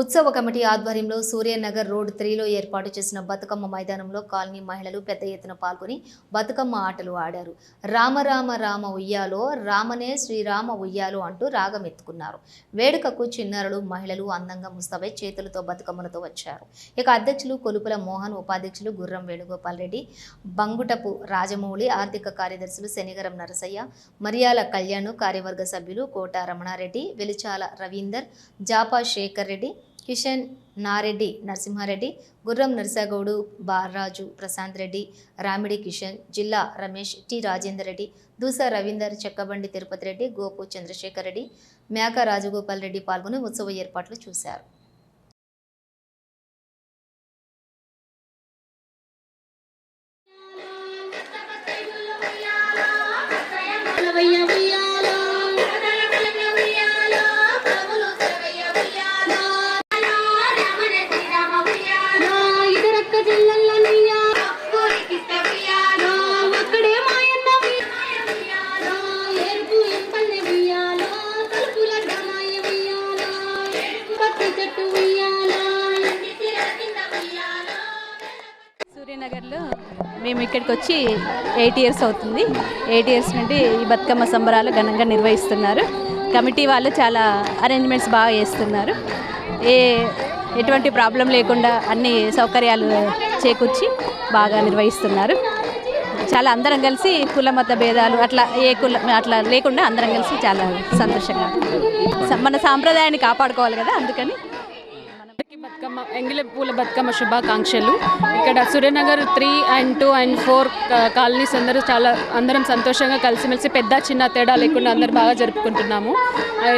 ఉత్సవ కమిటీ ఆధ్వర్యంలో సూర్యనగర్ రోడ్ త్రీలో ఏర్పాటు చేసిన బతుకమ్మ మైదానంలో కాలనీ మహిళలు పెద్ద ఎత్తున పాల్గొని బతుకమ్మ ఆటలు ఆడారు. రామ రామ రామ ఉయ్యాలో రామనే శ్రీరామ ఉయ్యాలో అంటూ రాగం ఎత్తుకున్నారు. వేడుకకు చిన్నారులు మహిళలు అందంగా ముస్తాబై చేతులతో బతుకమ్మలతో వచ్చారు. ఇక అధ్యక్షులు కొలుపుల మోహన్ ఉపాధ్యక్షులు గుర్రం వేణుగోపాల్ రెడ్డి బంగుటపు రాజమౌళి ఆర్థిక కార్యదర్శులు శనిగరం నరసయ్య మరియాల కళ్యాణ్ కార్యవర్గ సభ్యులు కోట రమణారెడ్డి వెలిచాల రవీందర్ జాపా శేఖర్ రెడ్డి కిషన్ నారెడ్డి నరసింహారెడ్డి గుర్రం నరసగౌడు బాలరాజు ప్రశాంత్ రెడ్డి రామిడి కిషన్ జిల్లా రమేష్ టి రాజేందర్ రెడ్డి దూసా రవీందర్ చెక్కబండి తిరుపతి రెడ్డి గోపు చంద్రశేఖర్ రెడ్డి మేక రాజగోపాల్ రెడ్డి పాల్గొని ఉత్సవ ఏర్పాట్లు చూశారు. మేము ఇక్కడికి వచ్చి ఎయిట్ ఇయర్స్ అవుతుంది. ఎయిట్ ఇయర్స్ నుండి ఈ బతుకమ్మ సంబరాలు ఘనంగా నిర్వహిస్తున్నారు. కమిటీ వాళ్ళు చాలా అరేంజ్మెంట్స్ బాగా చేస్తున్నారు. ఏ ఎటువంటి ప్రాబ్లం లేకుండా అన్ని సౌకర్యాలు చేకూర్చి బాగా నిర్వహిస్తున్నారు. చాలా అందరం కలిసి కుల మత భేదాలు అట్లా ఏ కుల అట్లా లేకుండా అందరం కలిసి చాలా సంతోషంగా మన సాంప్రదాయాన్ని కాపాడుకోవాలి కదా అందుకని బతుకమ్మ ఎంగిలి పూల బతుకమ్మ శుభాకాంక్షలు. ఇక్కడ Suryanagar three and two and four colonies అందరూ చాలా అందరం సంతోషంగా కలిసిమెలిసి పెద్ద చిన్న తేడా లేకుండా అందరు బాగా జరుపుకుంటున్నాము.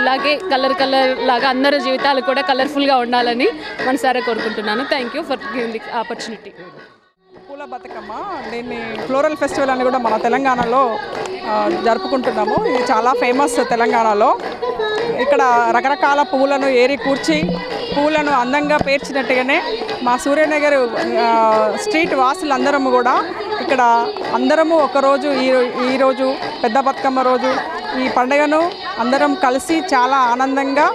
ఇలాగే కలర్ కలర్ లాగా అందరి జీవితాలు కూడా కలర్ఫుల్గా ఉండాలని మనసారా కోరుకుంటున్నాను. Thank you for giving the opportunity పూల బతుకమ్మ దీన్ని ఫ్లోరల్ ఫెస్టివల్ అని కూడా మన తెలంగాణలో జరుపుకుంటున్నాము. ఇది చాలా ఫేమస్ తెలంగాణలో. ఇక్కడ రకరకాల పువ్వులను ఏరి కూర్చి పూలను అందంగా పేర్చినట్టుగానే మా సూర్యనగర్ స్ట్రీట్ వాసులందరము కూడా ఇక్కడ అందరము ఒకరోజు ఈ ఈరోజు పెద్ద బతుకమ్మ రోజు ఈ పండుగను అందరం కలిసి చాలా ఆనందంగా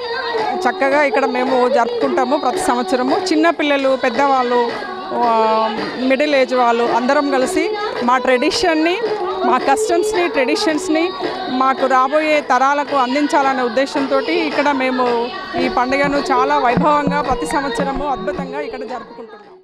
చక్కగా ఇక్కడ మేము జరుపుకుంటాము ప్రతి సంవత్సరము. చిన్నపిల్లలు పెద్దవాళ్ళు మిడిల్ ఏజ్ వాళ్ళు అందరం కలిసి మా ట్రెడిషన్ని మా కస్టమ్స్ని ట్రెడిషన్స్ని మాకు రాబోయే తరాలకు అందించాలనే ఉద్దేశంతో ఇక్కడ మేము ఈ పండుగను చాలా వైభవంగా ప్రతి సంవత్సరము అద్భుతంగా ఇక్కడ జరుపుకుంటున్నాం.